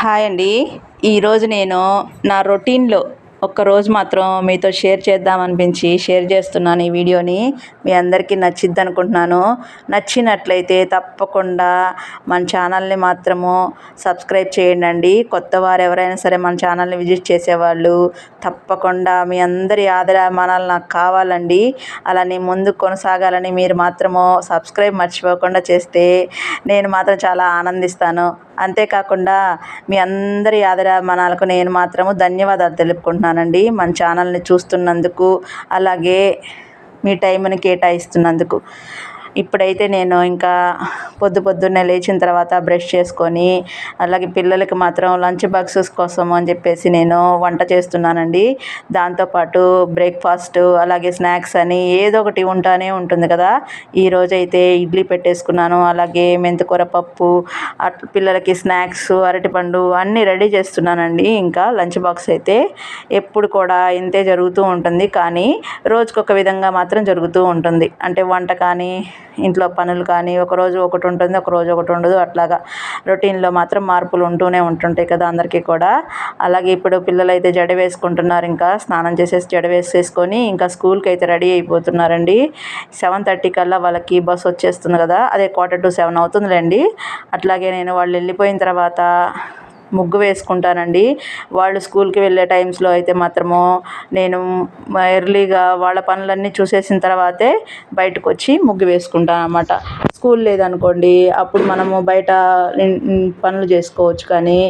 Hi అండి. ఈరోజు నేను నా రొటీన్లో ఒక్కరోజు మాత్రం మీతో షేర్ చేద్దాం అనిపించి షేర్ చేస్తున్నాను ఈ వీడియోని. మీ అందరికీ నచ్చిద్ది అనుకుంటున్నాను. నచ్చినట్లయితే తప్పకుండా మన ఛానల్ని మాత్రము సబ్స్క్రైబ్ చేయండి కొత్త వారు ఎవరైనా సరే మన ఛానల్ని విజిట్ చేసేవాళ్ళు తప్పకుండా మీ అందరి ఆదరమానాలు నాకు కావాలండి. అలానే ముందు కొనసాగాలని మీరు మాత్రము సబ్స్క్రైబ్ మర్చిపోకుండా చేస్తే నేను మాత్రం చాలా ఆనందిస్తాను. అంతేకాకుండా మీ అందరి ఆదరమానాలకు నేను మాత్రము ధన్యవాదాలు తెలుపుకుంటున్నాను. తెలుపుకుంటున్నానండి మన ఛానల్ని చూస్తున్నందుకు అలాగే మీ టైంని కేటాయిస్తున్నందుకు. ఇప్పుడైతే నేను ఇంకా పొద్దు పొద్దున్నే లేచిన తర్వాత బ్రష్ చేసుకొని అలాగే పిల్లలకి మాత్రం లంచ్ బాక్సెస్ కోసం అని చెప్పేసి నేను వంట చేస్తున్నానండి. దాంతోపాటు బ్రేక్ఫాస్ట్ అలాగే స్నాక్స్ అని ఏదో ఒకటి ఉంటానే ఉంటుంది కదా. ఈరోజైతే ఇడ్లీ పెట్టేసుకున్నాను అలాగే మెంతికూర పప్పు అట్ పిల్లలకి స్నాక్స్ అరటిపండు అన్నీ రెడీ చేస్తున్నానండి. ఇంకా లంచ్ బాక్స్ అయితే ఎప్పుడు కూడా ఇంతే జరుగుతూ ఉంటుంది కానీ రోజుకొక విధంగా మాత్రం జరుగుతూ ఉంటుంది. అంటే వంట కానీ ఇంట్లో పనులు కానీ ఒకరోజు ఒకటి ఉంటుంది ఒకరోజు ఒకటి ఉండదు. అట్లాగా రొటీన్లో మాత్రం మార్పులు ఉంటూనే ఉంటుంటాయి కదా అందరికీ కూడా. అలాగే ఇప్పుడు పిల్లలు అయితే జడ వేసుకుంటున్నారు ఇంకా స్నానం చేసేసి జడ వేసేసుకొని ఇంకా స్కూల్కి అయితే రెడీ అయిపోతున్నారండి. సెవెన్ థర్టీ కల్లా వాళ్ళకి బస్ వచ్చేస్తుంది కదా అదే క్వార్టర్ టు సెవెన్ అవుతుందిలేండి. అట్లాగే నేను వాళ్ళు వెళ్ళిపోయిన తర్వాత ముగ్గు వేసుకుంటానండి. వాళ్ళు స్కూల్కి వెళ్ళే టైమ్స్లో అయితే మాత్రము నేను ఎర్లీగా వాళ్ళ పనులన్నీ చూసేసిన తర్వాతే బయటకు వచ్చి ముగ్గు వేసుకుంటాను అనమాట స్కూల్ లేదనుకోండి అప్పుడు మనము బయట పనులు చేసుకోవచ్చు కానీ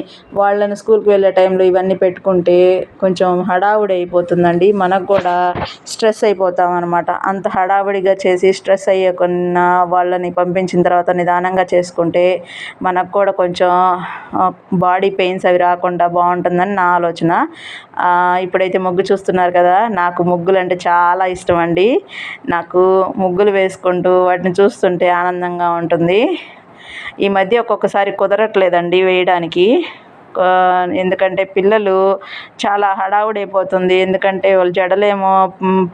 వాళ్ళని స్కూల్కి వెళ్ళే టైంలో ఇవన్నీ పెట్టుకుంటే కొంచెం హడావుడి అయిపోతుందండి. మనకు కూడా స్ట్రెస్ అయిపోతాం అనమాట అంత హడావుడిగా చేసి స్ట్రెస్ అయ్యకుండా వాళ్ళని పంపించిన తర్వాత నిదానంగా చేసుకుంటే మనకు కూడా కొంచెం బాడీ పెయిన్స్ అవి రాకుండా బాగుంటుందని నా ఆలోచన. ఇప్పుడైతే ముగ్గు చూస్తున్నారు కదా నాకు ముగ్గులు అంటే చాలా ఇష్టం అండి నాకు ముగ్గులు వేసుకుంటూ వాటిని చూస్తుంటే ఆనందంగా ఉంటుంది. ఈ మధ్య ఒక్కొక్కసారి కుదరట్లేదండి వేయడానికి. ఎందుకంటే పిల్లలు చాలా హడావుడి అయిపోతుంది ఎందుకంటే వాళ్ళు జడలేమో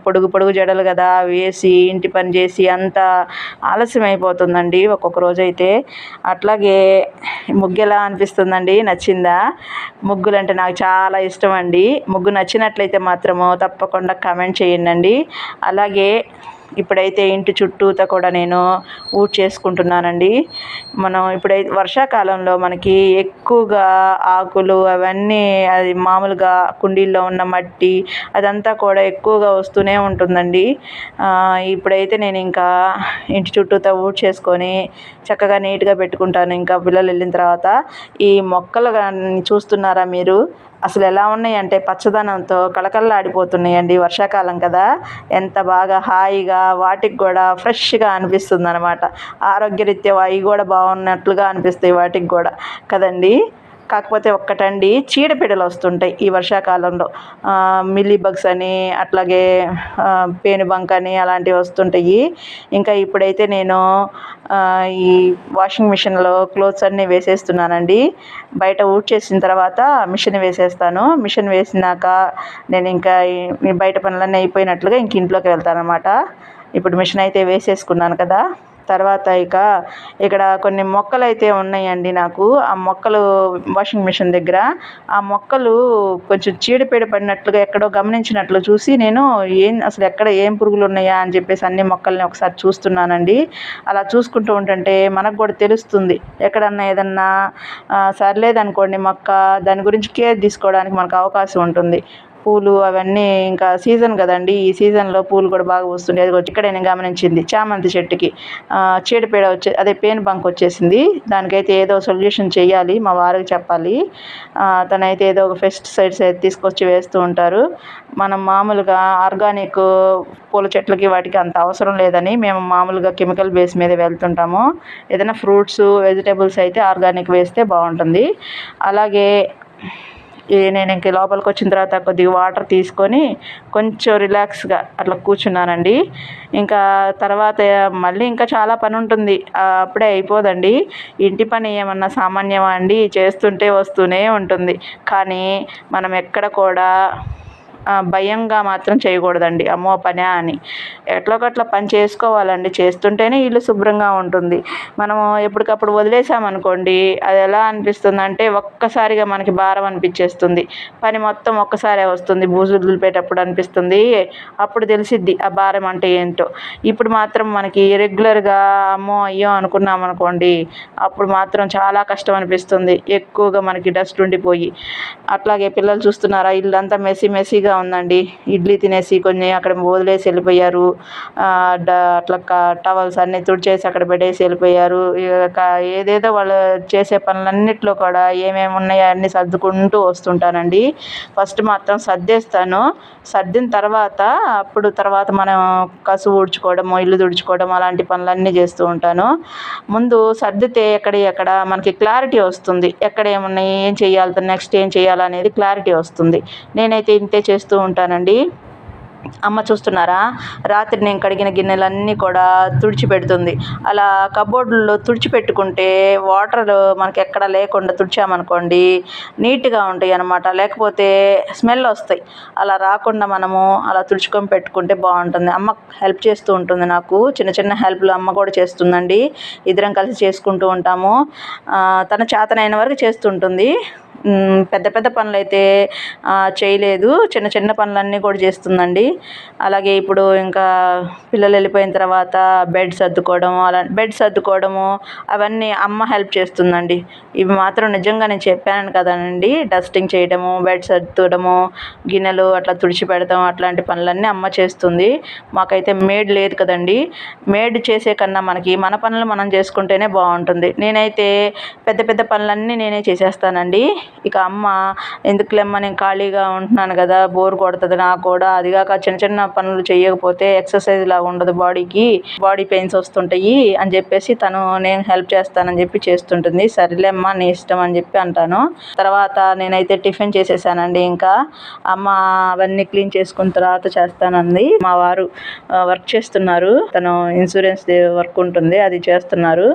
పొడుగు పొడుగు జడలు కదా వేసి ఇంటి పని చేసి అంత ఆలస్యం అయిపోతుందండి ఒక్కొక్క రోజు అయితే అట్లాగే ముగ్గు ఎలా అనిపిస్తుందండి? నచ్చిందా? ముగ్గులు అంటే నాకు చాలా ఇష్టం అండి ముగ్గు నచ్చినట్లయితే మాత్రము తప్పకుండా కమెంట్ చేయండి అలాగే ఇప్పుడైతే ఇంటి చుట్టూతో కూడా నేను ఊడ్ చేసుకుంటున్నానండి. మనం ఇప్పుడైతే వర్షాకాలంలో మనకి ఎక్కువగా ఆకులు అవన్నీ అది మామూలుగా కుండీల్లో ఉన్న మట్టి అదంతా కూడా ఎక్కువగా వస్తూనే ఉంటుందండి. ఇప్పుడైతే నేను ఇంకా ఇంటి చుట్టూతో ఊడ్ చేసుకొని చక్కగా నీట్గా పెట్టుకుంటాను. ఇంకా పిల్లలు వెళ్ళిన తర్వాత ఈ మొక్కలు చూస్తున్నారా మీరు? అసలు ఎలా ఉన్నాయంటే పచ్చదనంతో కళకళలాడిపోతున్నాయండి వర్షాకాలం కదా. ఎంత బాగా హాయిగా వాటికి కూడా ఫ్రెష్గా అనిపిస్తుంది అనమాట ఆరోగ్యరీత్యా అవి కూడా బాగున్నట్లుగా అనిపిస్తాయి వాటికి కూడా. కదండి? కాకపోతే ఒక్కటండి చీడపీడలు వస్తుంటాయి ఈ వర్షాకాలంలో. మిల్లీ బగ్స్ అని అట్లాగే పేనుబంక అని అలాంటివి వస్తుంటాయి. ఇంకా ఇప్పుడైతే నేను ఈ వాషింగ్ మిషన్లో క్లోత్స్ అన్నీ వేసేస్తున్నానండి. బయట ఊడ్ చేసిన తర్వాత మిషన్ వేసేస్తాను. మిషన్ వేసినాక నేను ఇంకా బయట పనులన్నీ అయిపోయినట్లుగా ఇంక ఇంట్లోకి వెళ్తాను అనమాట ఇప్పుడు మిషన్ అయితే వేసేసుకున్నాను కదా. తర్వాత ఇక ఇక్కడ కొన్ని మొక్కలు అయితే ఉన్నాయండి నాకు. ఆ మొక్కలు వాషింగ్ మిషన్ దగ్గర. ఆ మొక్కలు కొంచెం చీడపీడ పడినట్లుగా ఎక్కడో గమనించినట్లు చూసి నేను ఏం అసలు ఎక్కడ ఏం పురుగులు ఉన్నాయా అని చెప్పేసి అన్ని మొక్కల్ని ఒకసారి చూస్తున్నానండి. అలా చూసుకుంటూ ఉంటుంటే మనకు కూడా తెలుస్తుంది. ఎక్కడన్నా ఏదన్నా సర్లేదనుకోండి మొక్క దాని గురించి కేర్ తీసుకోవడానికి మనకు అవకాశం ఉంటుంది. పూలు అవన్నీ ఇంకా సీజన్ కదండి. ఈ సీజన్లో పూలు కూడా బాగా వస్తుండే అది ఇక్కడ నేను గమనించింది. చామంతి చెట్టుకి. చీడపీడ వచ్చే అదే పేను బంక్ వచ్చేసింది. దానికైతే ఏదో సొల్యూషన్ చేయాలి మా వారికి చెప్పాలి. తనైతే ఏదో ఒక పెస్టిసైడ్స్ అయితే తీసుకొచ్చి వేస్తూ ఉంటారు. మనం మామూలుగా ఆర్గానిక్ పూల చెట్లకి వాటికి అంత అవసరం లేదని మేము మామూలుగా కెమికల్ బేస్ మీద వెళ్తుంటాము. ఏదైనా ఫ్రూట్స్ వెజిటేబుల్స్ అయితే ఆర్గానిక్ వేస్తే బాగుంటుంది. అలాగే నేను ఇంక లోపలికి వచ్చిన తర్వాత కొద్దిగా వాటర్ తీసుకొని కొంచెం రిలాక్స్గా అట్లా కూర్చున్నానండి. ఇంకా తర్వాత మళ్ళీ ఇంకా చాలా పని ఉంటుంది. అప్పుడే అయిపోదండి. ఇంటి పని ఏమన్నా సామాన్యమా అండి? చేస్తుంటే వస్తూనే ఉంటుంది. కానీ మనం ఎక్కడ కూడా భయంగా మాత్రం చేయకూడదండి. అమ్మో పనే అని. ఎట్లా ఒకట్లా పని చేసుకోవాలండి. చేస్తుంటేనే ఇల్లు శుభ్రంగా ఉంటుంది. మనము ఎప్పటికప్పుడు వదిలేసామనుకోండి అది ఎలా అనిపిస్తుంది అంటే ఒక్కసారిగా మనకి భారం అనిపించేస్తుంది. పని మొత్తం ఒక్కసారే వస్తుంది. బూజులు దులిపేటప్పుడు అనిపిస్తుంది. అప్పుడు తెలిసిద్ది ఆ భారం అంటే ఏంటో. ఇప్పుడు మాత్రం మనకి రెగ్యులర్గా అమ్మో అయ్యో అనుకున్నాం అనుకోండి అప్పుడు మాత్రం చాలా కష్టం అనిపిస్తుంది. ఎక్కువగా మనకి డస్ట్ ఉండిపోయి అట్లాగే పిల్లలు చూస్తున్నారా? ఇల్లు అంతా మెస్సీ మెస్సీగా ఉందండి. ఇడ్లీ తినేసి కొన్ని అక్కడ వదిలేసి వెళ్ళిపోయారు. అట్లా టవల్స్ అన్నీ తుడిచేసి అక్కడ పెట్టేసి వెళ్ళిపోయారు. ఇక ఏదేదో వాళ్ళు చేసే పనులన్నిట్లో కూడా ఏమేమి ఉన్నాయో అన్నీ సర్దుకుంటూ వస్తుంటానండి. ఫస్ట్ మాత్రం సర్దేస్తాను. సర్దిన తర్వాత అప్పుడు తర్వాత మనం కసు ఊడ్చుకోవడము ఇల్లు తుడుచుకోవడం అలాంటి పనులన్నీ చేస్తూ ఉంటాను. ముందు సర్దితే ఎక్కడ ఎక్కడ మనకి క్లారిటీ వస్తుంది. ఎక్కడ ఏమున్నాయి ఏం చేయాలి నెక్స్ట్ ఏం చేయాలనేది క్లారిటీ వస్తుంది. నేనైతే ఇంతే చేస్తూ ఉంటానండి. అమ్మ చూస్తున్నారా? రాత్రి నేను కడిగిన గిన్నెలన్నీ కూడా తుడిచిపెడుతుంది. అలా కబోర్డుల్లో తుడిచిపెట్టుకుంటే వాటర్ మనకి ఎక్కడ లేకుండా తుడిచామనుకోండి నీట్గా ఉంటాయి అనమాట లేకపోతే స్మెల్ వస్తాయి. అలా రాకుండా మనము అలా తుడుచుకొని పెట్టుకుంటే బాగుంటుంది. అమ్మ హెల్ప్ చేస్తూ ఉంటుంది నాకు. చిన్న చిన్న హెల్ప్లు అమ్మ కూడా చేస్తుందండి. ఇద్దరం కలిసి చేసుకుంటూ ఉంటాము. తన చేతనైన వరకు చేస్తుంటుంది. పెద్ద పెద్ద పనులు అయితే చేయలేదు. చిన్న చిన్న పనులన్నీ కూడా చేస్తుందండి. అలాగే ఇప్పుడు ఇంకా పిల్లలు వెళ్ళిపోయిన తర్వాత బెడ్ సర్దుకోవడం అలా బెడ్ సర్దుకోవడము అవన్నీ అమ్మ హెల్ప్ చేస్తుందండి. ఇవి మాత్రం నిజంగా నేను చెప్పాను కదండి. డస్టింగ్ చేయడము బెడ్ సర్దడము గిన్నెలు అట్లా తుడిచి పెడతాం అట్లాంటి పనులన్నీ అమ్మ చేస్తుంది. మాకైతే మేడ్ లేదు కదండి. మేడ్ చేసే కన్నా మనకి మన పనులు మనం చేసుకుంటేనే బాగుంటుంది. నేనైతే పెద్ద పెద్ద పనులన్నీ నేనే చేసేస్తానండి. ఇక అమ్మ ఎందుకులేమ్మా నేను ఖాళీగా ఉంటున్నాను కదా బోర్ కొడుతుంది నాకు కూడా. అదిగాక చిన్న చిన్న పనులు చేయకపోతే ఎక్సర్సైజ్ లాగా ఉండదు బాడీకి బాడీ పెయిన్స్ వస్తుంటాయి అని చెప్పేసి తను నేను హెల్ప్ చేస్తానని చెప్పి చేస్తుంటుంది సరేలేమ్మా నీ ఇష్టం అని చెప్పి అంటాను. తర్వాత నేనైతే టిఫిన్ చేసేసానండి ఇంకా. అమ్మ అవన్నీ క్లీన్ చేసుకున్న తర్వాత చేస్తానండి మా వారు వర్క్ చేస్తున్నారు తను ఇన్సూరెన్స్ వర్క్ ఉంటుంది అది చేస్తున్నారు.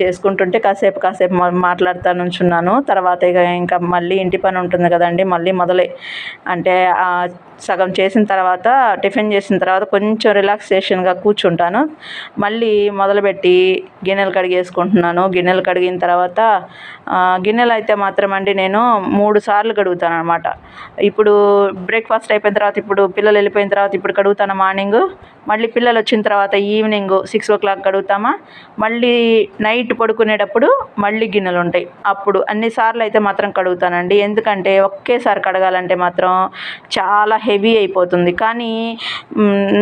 చేసుకుంటుంటే కాసేపు కాసేపు మాట్లాడుతూ నుంచున్నాను. తర్వాత ఇక ఇంకా మళ్ళీ ఇంటి పని ఉంటుంది కదండి మళ్ళీ మొదలై అంటే సగం చేసిన తర్వాత టిఫిన్ చేసిన తర్వాత కొంచెం రిలాక్సేషన్గా కూర్చుంటాను. మళ్ళీ మొదలుపెట్టి గిన్నెలు కడిగేసుకుంటున్నాను. గిన్నెలు కడిగిన తర్వాత గిన్నెలు అయితే మాత్రం అండి నేను మూడు సార్లు కడుగుతాను అనమాట ఇప్పుడు బ్రేక్ఫాస్ట్ అయిపోయిన తర్వాత ఇప్పుడు పిల్లలు వెళ్ళిపోయిన తర్వాత ఇప్పుడు కడుగుతాను మార్నింగ్. మళ్ళీ పిల్లలు వచ్చిన తర్వాత ఈవినింగ్ సిక్స్ ఓ క్లాక్ కడుగుతామా? మళ్ళీ నైట్ పడుకునేటప్పుడు మళ్ళీ గిన్నెలు ఉంటాయి. అప్పుడు అన్నిసార్లు అయితే మాత్రం కడుగుతానండి. ఎందుకంటే ఒకేసారి కడగాలంటే మాత్రం చాలా హెవీ అయిపోతుంది. కానీ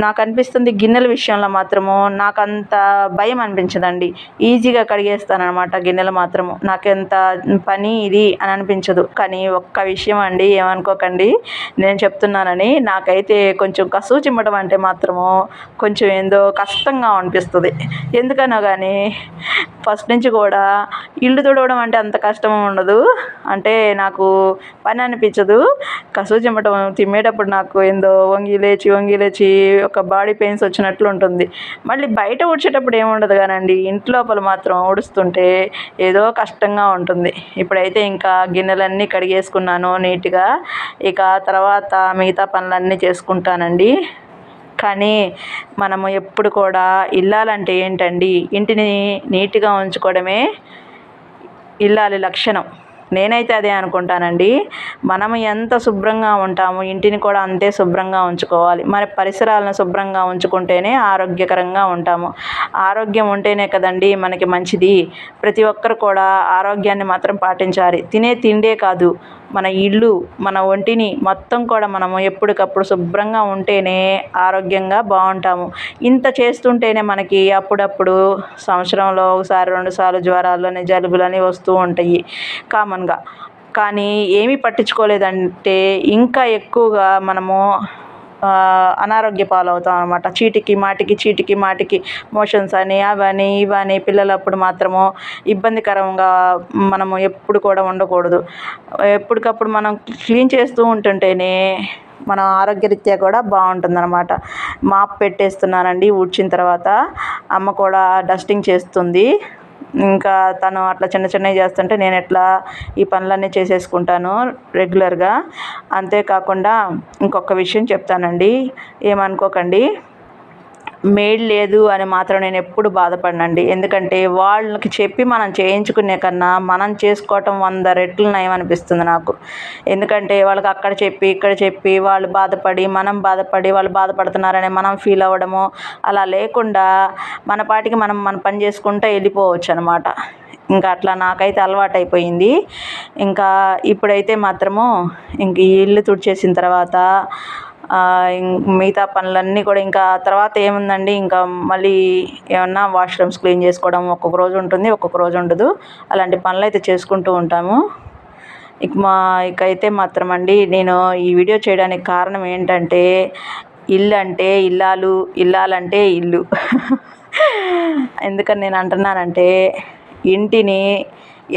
నాకు అనిపిస్తుంది గిన్నెల విషయంలో మాత్రము నాకు అంత భయం అనిపించదండి. ఈజీగా కడిగేస్తానమాట గిన్నెలు మాత్రము. నాకు ఎంత పని ఇది అని అనిపించదు. కానీ ఒక్క విషయం అండి ఏమనుకోకండి. నేను చెప్తున్నానని నాకైతే కొంచెం కసువు చిమ్మడం అంటే మాత్రము కొంచెం ఏందో కష్టంగా అనిపిస్తుంది. ఎందుకనో కానీ ఫస్ట్ నుంచి కూడా ఇల్లు తుడవడం అంటే అంత కష్టం ఉండదు. అంటే నాకు పని అనిపించదు. కసువు చిమ్మటం తిమ్మేటప్పుడు నాకు ఏందో వంగి లేచి వంగి లేచి ఒక బాడీ పెయిన్స్ వచ్చినట్లు ఉంటుంది. మళ్ళీ బయట ఉడిచేటప్పుడు ఏముండదు కానండి. ఇంట్లోపల మాత్రం ఊడుస్తుంటే ఏదో కష్టంగా ఉంటుంది. ఇప్పుడైతే ఇంకా గిన్నెలన్నీ కడిగేసుకున్నాను నీట్గా. ఇక తర్వాత మిగతా పనులన్నీ చేసుకుంటానండి. కానీ మనము ఎప్పుడు కూడా ఇల్లాలంటే ఏంటండి? ఇంటిని నీట్గా ఉంచుకోవడమే ఇల్లాలి లక్షణం. నేనైతే అదే అనుకుంటానండి. మనం ఎంత శుభ్రంగా ఉంటామో ఇంటిని కూడా అంతే శుభ్రంగా ఉంచుకోవాలి. మరి పరిసరాలను శుభ్రంగా ఉంచుకుంటేనే ఆరోగ్యకరంగా ఉంటాము. ఆరోగ్యం ఉంటేనే కదండి మనకి మంచిది. ప్రతి ఒక్కరు కూడా ఆరోగ్యాన్ని మాత్రం పాటించాలి. తినే తిండే కాదు. మన ఇల్లు మన ఒంటిని మొత్తం కూడా మనము ఎప్పటికప్పుడు శుభ్రంగా ఉంటేనే ఆరోగ్యంగా బాగుంటాము. ఇంత చేస్తుంటేనే మనకి అప్పుడప్పుడు సంవత్సరంలో ఒకసారి రెండుసార్లు జ్వరాలని జలుబులని వస్తూ ఉంటాయి కామన్గా. కానీ ఏమీ పట్టించుకోలేదంటే ఇంకా ఎక్కువగా మనము అనారోగ్య పాలవుతాం అనమాట చీటికి మాటికి చీటికి మాటికి మోషన్స్ అని అవని ఇవని పిల్లలప్పుడు మాత్రము ఇబ్బందికరంగా మనము ఎప్పుడు కూడా ఉండకూడదు. ఎప్పటికప్పుడు మనం క్లీన్ చేస్తూ ఉంటుంటేనే మన ఆరోగ్యరీత్యా కూడా బాగుంటుందన్నమాట. మాప్ పెట్టేస్తున్నానండి ఊడ్చిన తర్వాత. అమ్మ కూడా డస్టింగ్ చేస్తుంది. ఇంకా తను అట్లా చిన్న చిన్నవి చేస్తుంటే నేను ఎట్లా ఈ పనులన్నీ చేసేసుకుంటాను రెగ్యులర్గా. అంతేకాకుండా ఇంకొక విషయం చెప్తానండి. ఏమనుకోకండి. మేడ్ లేదు అని మాత్రం నేను ఎప్పుడు బాధపడనండి. ఎందుకంటే వాళ్ళకి చెప్పి మనం చేయించుకునే కన్నా మనం చేసుకోవటం వంద రెట్లు నయం అనిపిస్తుంది నాకు. ఎందుకంటే వాళ్ళకి అక్కడ చెప్పి ఇక్కడ చెప్పి వాళ్ళు బాధపడి మనం బాధపడి వాళ్ళు బాధపడుతున్నారని మనం ఫీల్ అవ్వడము అలా లేకుండా మన పాటికి మనం మన పని చేసుకుంటూ వెళ్ళిపోవచ్చు అనమాట ఇంకా అట్లా నాకైతే అలవాటు అయిపోయింది ఇంకా ఇప్పుడైతే మాత్రము ఇంక ఈ ఇల్లు తుడిచేసిన తర్వాత మిగతా పనులన్నీ కూడా ఇంకా తర్వాత ఏముందండి ఇంకా మళ్ళీ ఏమన్నా వాష్రూమ్స్ క్లీన్ చేసుకోవడం ఒక్కొక్క రోజు ఉంటుంది ఒక్కొక్క రోజు ఉండదు. అలాంటి పనులు అయితే చేసుకుంటూ ఉంటాము. ఇక మా ఇక అయితే మాత్రం అండి నేను ఈ వీడియో చేయడానికి కారణం ఏంటంటే ఇల్లు అంటే ఇల్లాలు ఇల్లాలంటే ఇల్లు. ఎందుకని నేను అంటున్నానంటే ఇంటిని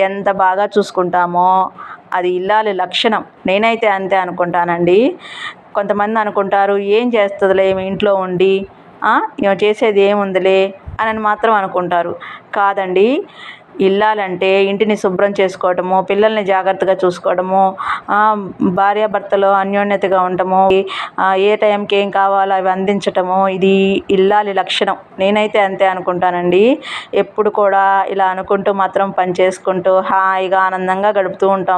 ఎంత బాగా చూసుకుంటామో అది ఇల్లాలి లక్షణం. నేనైతే అంతే అనుకుంటానండి. కొంతమంది అనుకుంటారు ఏం చేస్తుందిలే ఈమె ఇంట్లో ఉండి ఈమె చేసేది ఏముందిలే అని మాత్రం అనుకుంటారు. కాదండి ఇల్లాలంటే ఇంటిని శుభ్రం చేసుకోవటము పిల్లల్ని జాగ్రత్తగా చూసుకోవడము భార్యాభర్తలు అన్యోన్యతగా ఉండటము ఏ టైంకి ఏం కావాలో అవి అందించటము ఇది ఇల్లాలి లక్షణం. నేనైతే అంతే అనుకుంటానండి. ఎప్పుడు కూడా ఇలా అనుకుంటూ మాత్రం పని చేసుకుంటూ హాయిగా ఆనందంగా గడుపుతూ ఉంటాం.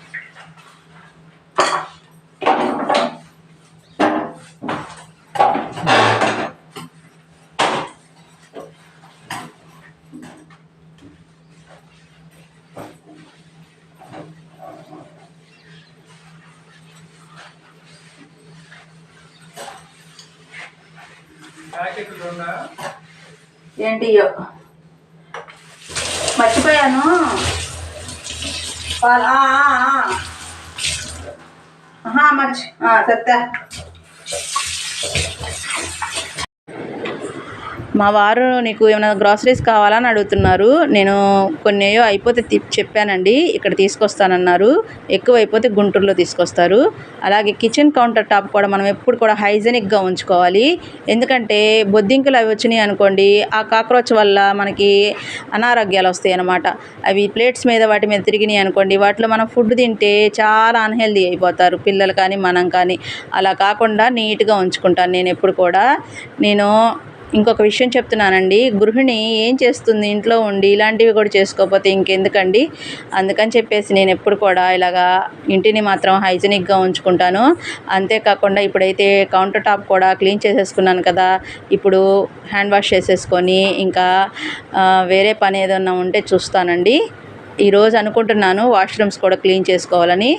కల్లు ఏంటి మర్చిపోయాను. మర్చి సత్య. మా వారు నీకు ఏమైనా గ్రాసరీస్ కావాలని అడుగుతున్నారు. నేను కొన్ని అయిపోతే చెప్పానండి. ఇక్కడ తీసుకొస్తానన్నారు. ఎక్కువ అయిపోతే గుంటూరులో తీసుకొస్తారు. అలాగే కిచెన్ కౌంటర్ టాప్ కూడా మనం ఎప్పుడు కూడా హైజెనిక్గా ఉంచుకోవాలి. ఎందుకంటే బొద్దింకలు అవి వచ్చినాయి అనుకోండి ఆ కాక్రోచ్ వల్ల మనకి అనారోగ్యాలు వస్తాయి అన్నమాట అవి ప్లేట్స్ మీద వాటి మీద తిరిగినాయి అనుకోండి వాటిలో మనం ఫుడ్ తింటే చాలా అన్హెల్దీ అయిపోతారు. పిల్లలు కానీ మనం కానీ. అలా కాకుండా నీట్గా ఉంచుకుంటాను నేను ఎప్పుడు కూడా. నేను ఇంకొక విషయం చెప్తున్నానండి. గృహిణి ఏం చేస్తుంది? ఇంట్లో ఉండి ఇలాంటివి కూడా చేసుకోకపోతే ఇంకెందుకండి? అందుకని చెప్పేసి నేను ఎప్పుడు కూడా ఇలాగా ఇంటిని మాత్రం హైజీనిక్గా ఉంచుకుంటాను. అంతేకాకుండా ఇప్పుడైతే కౌంటర్ టాప్ కూడా క్లీన్ చేసేసుకున్నాను కదా ఇప్పుడు హ్యాండ్ వాష్ చేసేసుకొని ఇంకా వేరే పని ఏదన్నా ఉంటే చూస్తానండి. ఈరోజు అనుకుంటున్నాను వాష్రూమ్స్ కూడా క్లీన్ చేసుకోవాలని.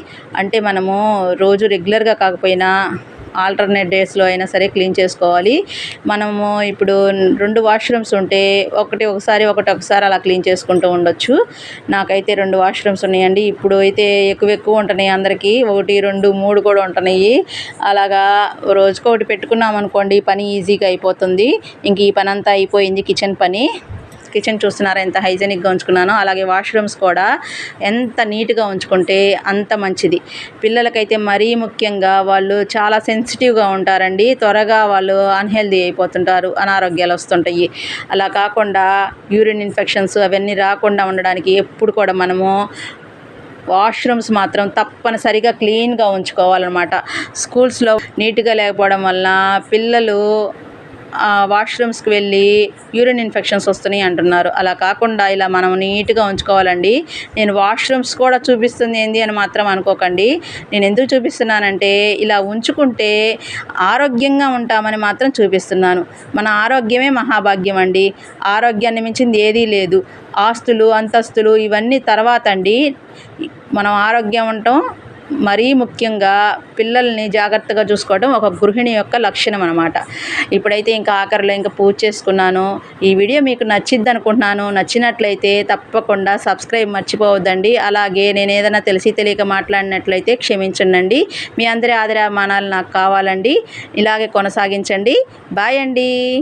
అంటే మనము రోజు రెగ్యులర్గా కాకపోయినా ఆల్టర్నేట్ డేస్లో అయినా సరే క్లీన్ చేసుకోవాలి. మనము ఇప్పుడు రెండు వాష్రూమ్స్ ఉంటే ఒకటి ఒకసారి ఒకటి ఒకసారి అలా క్లీన్ చేసుకుంటూ ఉండొచ్చు. నాకైతే రెండు వాష్రూమ్స్ ఉన్నాయండి. ఇప్పుడు అయితే ఎక్కువ ఎక్కువ ఉంటున్నాయి అందరికీ. ఒకటి రెండు మూడు కూడా ఉంటున్నాయి. అలాగా రోజుకొకటి పెట్టుకున్నాం అనుకోండి పని ఈజీగా అయిపోతుంది. ఇంక ఈ పని అంతా అయిపోయింది కిచెన్ పని. కిచెన్ చూస్తున్నారా? ఎంత హైజెనిక్గా ఉంచుకున్నానో అలాగే వాష్రూమ్స్ కూడా ఎంత నీట్గా ఉంచుకుంటే అంత మంచిది. పిల్లలకైతే మరీ ముఖ్యంగా వాళ్ళు చాలా సెన్సిటివ్గా ఉంటారండి. త్వరగా వాళ్ళు అన్హెల్దీ అయిపోతుంటారు అనారోగ్యాలు వస్తుంటాయి. అలా కాకుండా యూరిన్ ఇన్ఫెక్షన్స్ అవన్నీ రాకుండా ఉండడానికి ఎప్పుడు కూడా మనము వాష్రూమ్స్ మాత్రం తప్పనిసరిగా క్లీన్గా ఉంచుకోవాలన్నమాట. స్కూల్స్లో నీట్గా లేకపోవడం వలన పిల్లలు వాష్రూమ్స్కి వెళ్ళి యూరిన్ ఇన్ఫెక్షన్స్ వస్తున్నాయి అంటున్నారు. అలా కాకుండా ఇలా మనం నీట్గా ఉంచుకోవాలండి. నేను వాష్రూమ్స్ కూడా చూపిస్తుంది ఏంది అని మాత్రం అనుకోకండి. నేను ఎందుకు చూపిస్తున్నానంటే ఇలా ఉంచుకుంటే ఆరోగ్యంగా ఉంటామని మాత్రం చూపిస్తున్నాను. మన ఆరోగ్యమే మహాభాగ్యం అండి. ఆరోగ్యాన్ని మించింది ఏదీ లేదు. ఆస్తులు అంతస్తులు ఇవన్నీ తర్వాత అండి. మనం ఆరోగ్యం ఉంటాం మరీ ముఖ్యంగా పిల్లల్ని జాగ్రత్తగా చూసుకోవడం ఒక గృహిణి యొక్క లక్షణం అనమాట ఇప్పుడైతే ఇంకా ఆఖరిలో ఇంకా పూజ చేసుకున్నాను. ఈ వీడియో మీకు నచ్చిద్ది అనుకుంటున్నాను నచ్చినట్లయితే తప్పకుండా సబ్స్క్రైబ్ మర్చిపోవద్దండి. అలాగే నేను ఏదైనా తెలిసి తెలియక మాట్లాడినట్లయితే క్షమించండి మీ అందరి ఆదరామానాలు నాకు కావాలండి. ఇలాగే కొనసాగించండి. బాయ్ అండి.